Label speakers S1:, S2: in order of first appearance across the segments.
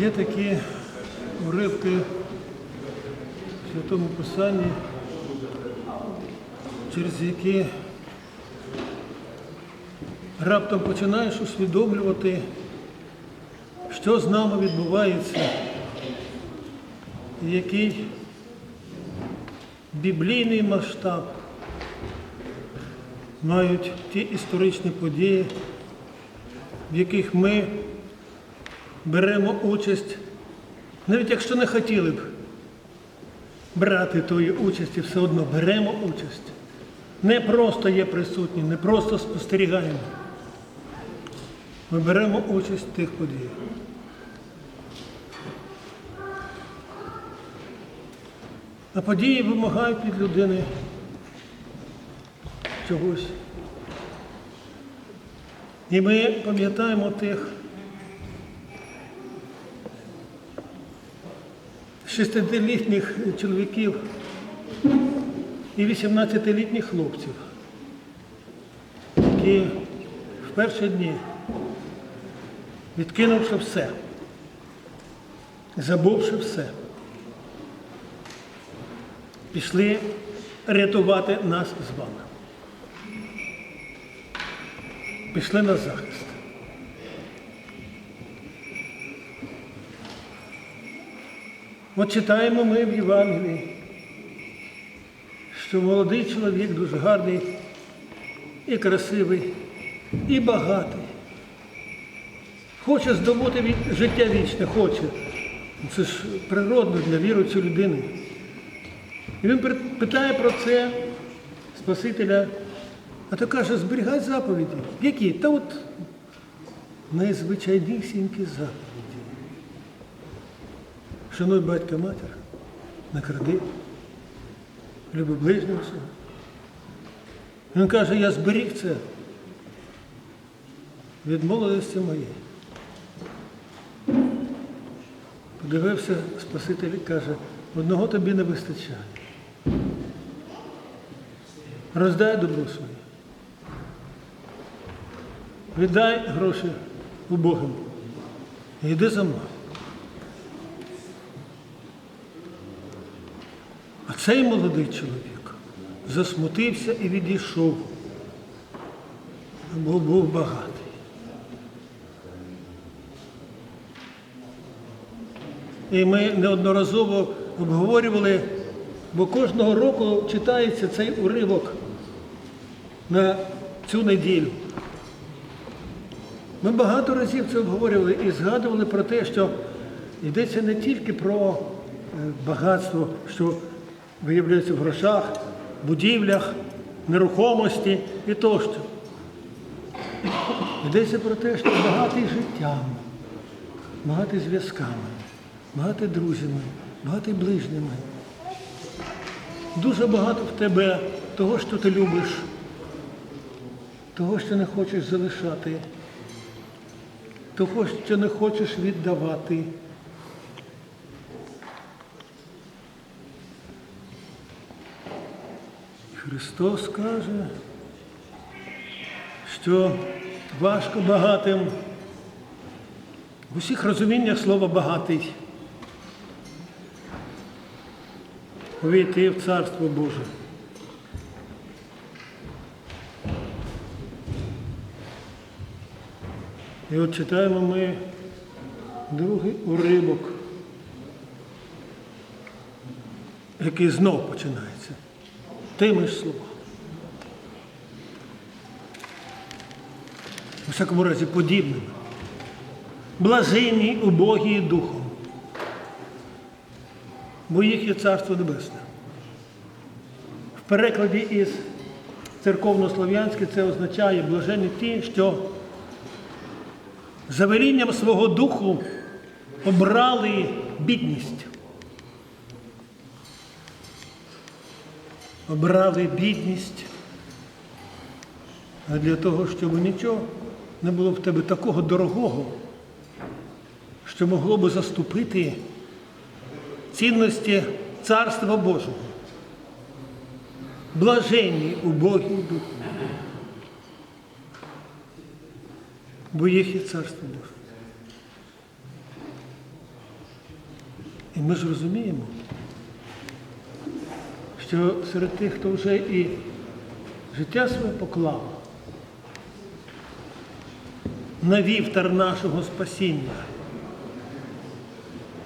S1: Є такі уривки в Святому Писанні, через які раптом починаєш усвідомлювати, що з нами відбувається, і який біблійний масштаб мають ті історичні події, в яких ми беремо участь, навіть якщо не хотіли б брати тої участі, все одно беремо участь. Не просто є присутні, не просто спостерігаємо. Ми беремо участь в тих подіях. А події вимагають від людини чогось. І ми пам'ятаємо тих 60-літніх чоловіків і 18-літніх хлопців, які в перші дні, відкинувши все, забувши все, пішли рятувати нас з вами. Пішли на захист. От читаємо ми в Євангелії, що молодий чоловік дуже гарний і красивий, і багатий. Хоче здобути життя вічне, хоче. Це ж природно для віруючої людини. І він питає про це Спасителя, а то каже, зберігай заповіді. Які? Та от найзвичайнісінькі заповіді. Шануй батька матір, не кради, люби ближнього свого. Він каже, я зберіг це від молодості моєї. Подивився Спаситель і каже, одного тобі не вистачає. Роздай добро своє. Віддай гроші убогим. Йди за мною. Цей молодий чоловік засмутився і відійшов, бо був багатий. І ми неодноразово обговорювали, бо кожного року читається цей уривок на цю неділю. Ми багато разів це обговорювали і згадували про те, що йдеться не тільки про е, багатство, що виявляється в грошах, будівлях, нерухомості і тощо. Йдеться про те, що багатий життям, багатий зв'язками, багатий друзями, багатий ближніми. Дуже багато в тебе того, що ти любиш, того, що не хочеш залишати, того, що не хочеш віддавати. Христос каже, що важко багатим в усіх розуміннях слова багатий увійти в Царство Боже. І от читаємо ми другий уривок, який знов починається. Тими ж словами. У всякому разі подібними. Блаженні, убогі духом. Бо їх є Царство Небесне. В перекладі із церковнослов'янське це означає блаженні ті, що за велінням свого духу обрали бідність. Обрали бідність для того, щоб нічого не було в тебе такого дорогого, що могло би заступити цінності Царства Божого. Блаженні убогі духу. Бо їх є Царство Боже. І ми ж розуміємо, що серед тих, хто вже і життя своє поклав на вівтар нашого спасіння,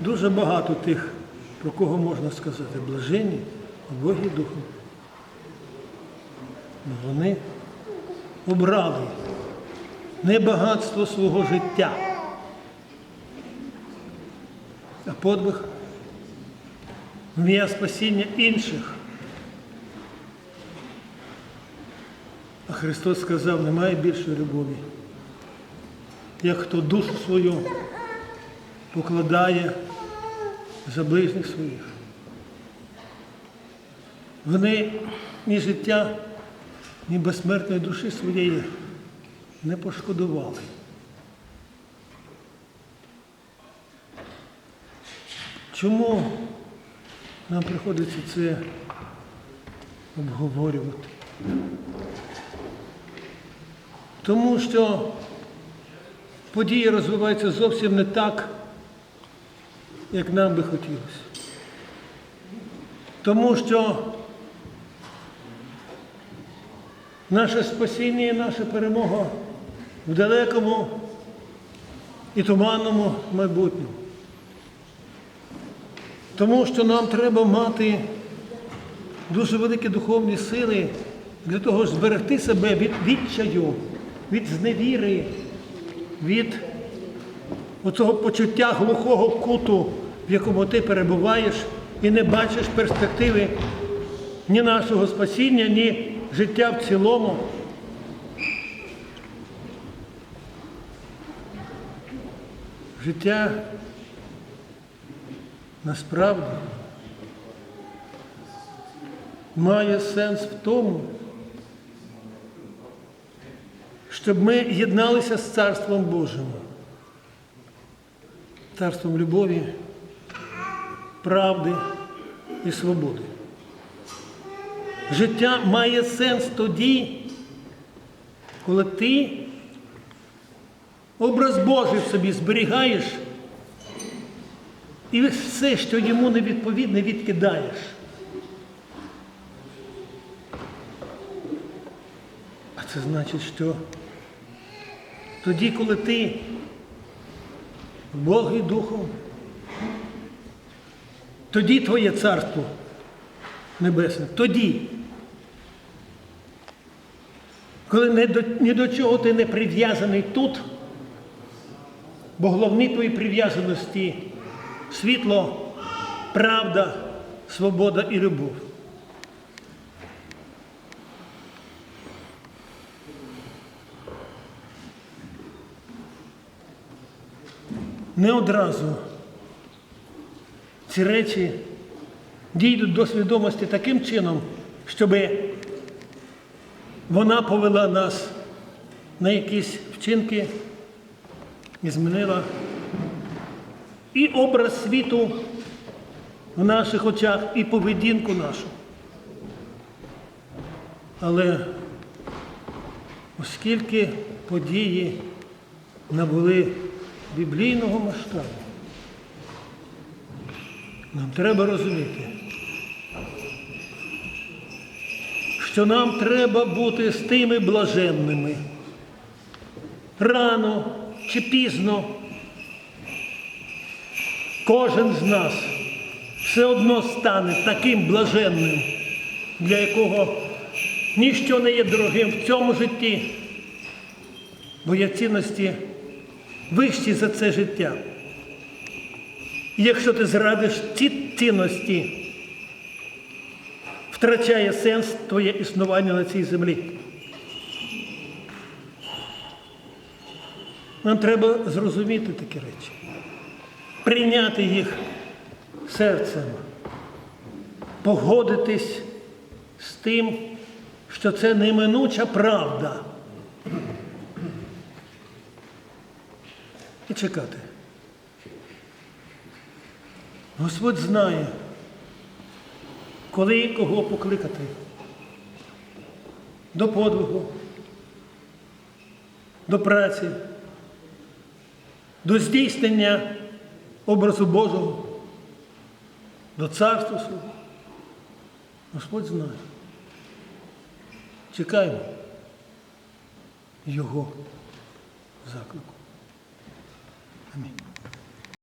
S1: дуже багато тих, про кого можна сказати, блажені, Богі Духом. Но Вони обрали не багатство свого життя, а подвиг в ім'я спасіння інших. Христос сказав, немає більшої любові, як хто душу свою покладає за ближніх своїх. Вони ні життя, ні безсмертної душі своєї не пошкодували. Чому нам приходиться це обговорювати? Тому що події розвиваються зовсім не так, як нам би хотілося. Тому що наше спасіння і наша перемога в далекому і туманному майбутньому. Тому що нам треба мати дуже великі духовні сили для того, щоб зберегти себе від відчаю, від зневіри, від оцього почуття глухого куту, в якому ти перебуваєш і не бачиш перспективи ні нашого спасіння, ні життя в цілому. Життя насправді має сенс в тому, щоб ми єдналися з Царством Божим, царством любові, правди і свободи. Життя має сенс тоді, коли ти образ Божий в собі зберігаєш і все, що йому не відповідне, відкидаєш. А це значить, що тоді, коли ти Бог і Духом, тоді твоє царство небесне, тоді. Коли ні до, ні до чого ти не прив'язаний тут, бо головні твої прив'язаності світло, правда, свобода і любов. Не одразу ці речі дійдуть до свідомості таким чином, щоб вона повела нас на якісь вчинки і змінила і образ світу в наших очах, і поведінку нашу. Але оскільки події набули біблійного масштабу, нам треба розуміти, що нам треба бути з тими блаженними. Рано чи пізно кожен з нас все одно стане таким блаженним, для якого ніщо не є дорогим в цьому житті, бо є цінності вищі за це життя. І якщо ти зрадиш ці цінності, втрачає сенс твоє існування на цій землі. Нам треба зрозуміти такі речі, прийняти їх серцем, погодитись з тим, що це неминуча правда. І чекати. Господь знає, коли і кого покликати до подвигу, до праці, до здійснення образу Божого, до царства свого. Господь знає. Чекаємо Його заклику.